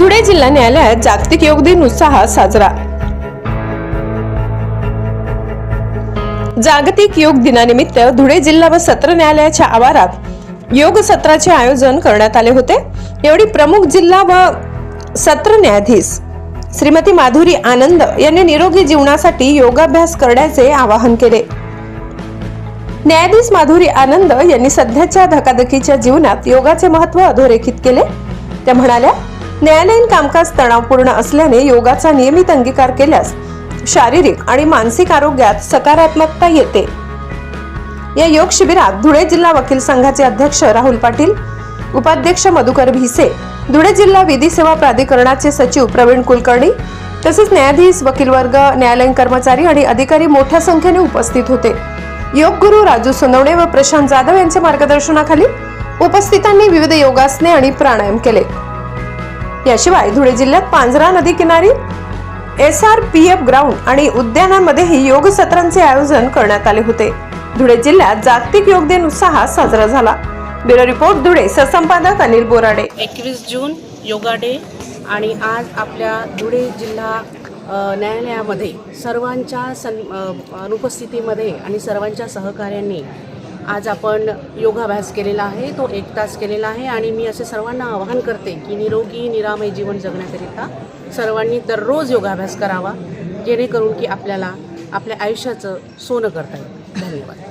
धुळे जिल्हा न्यायालयात जागतिक योग दिन उत्साहात साजरा. जागतिक योग दिनानिमित्त धुळे जिल्हा व सत्र न्यायालयाच्या आवारात योग सत्राचे आयोजन करण्यात आले होते. एवढी प्रमुख जिल्हा व सत्र न्यायाधीश श्रीमती माधुरी आनंद यांनी निरोगी जीवनासाठी योगाभ्यास करण्याचे आवाहन केले. न्यायाधीश माधुरी आनंद यांनी सध्याच्या धकाधकीच्या जीवनात योगाचे महत्त्व अधोरेखित केले. त्या म्हणाल्या न्यायालयीन कामकाज तणावपूर्ण असल्याने योगाचा नियमित अंगीकार केल्यास शारीरिक आणि मानसिक आरोग्यात सकारात्मकता येते. या योग शिबिरात धुळे जिल्हा वकील संघाचे अध्यक्ष राहुल पाटील उपाध्यक्ष मधुकर भिसे धुळे जिल्हा विधी सेवा प्राधिकरणाचे सचिव प्रवीण कुलकर्णी तसेच न्यायाधीश वकील वर्ग न्यायालयीन कर्मचारी आणि अधिकारी मोठ्या संख्येने उपस्थित होते. योग गुरु राजू सोनवणे व प्रशांत जाधव यांच्या मार्गदर्शनाखाली उपस्थितांनी विविध योगासने आणि प्राणायाम केले. याशिवाय धुळे जिल्ह्यात पांझरा नदी किनारी S R P F ground आणि उद्यानामध्येही योग सत्रांचे आयोजन करण्यात आले होते. धुळे जिल्ह्यात जागतिक योग दिन उत्साहात साजरा झाला. Bureau report Dhule. सहसंपादक Anil Borade. एकवीस जून योगा डे. आणि आज आपल्या धुळे जिल्हा न्यायालयामध्ये सर्वांच्या सं अनुपस्थितीमध्ये आणि सर्वांच्या सहकार्यांनी आज आपण योगाभ्यास केलेला आहे तो एक तास केलेला आहे आणि मी असे सर्वांना आवाहन करते की निरोगी निरामय जीवन जगण्याकरिता सर्वांनी दररोज योगाभ्यास करावा जेणेकरून की आपल्याला आपल्या आयुष्याचं सोनं करता येईल. धन्यवाद.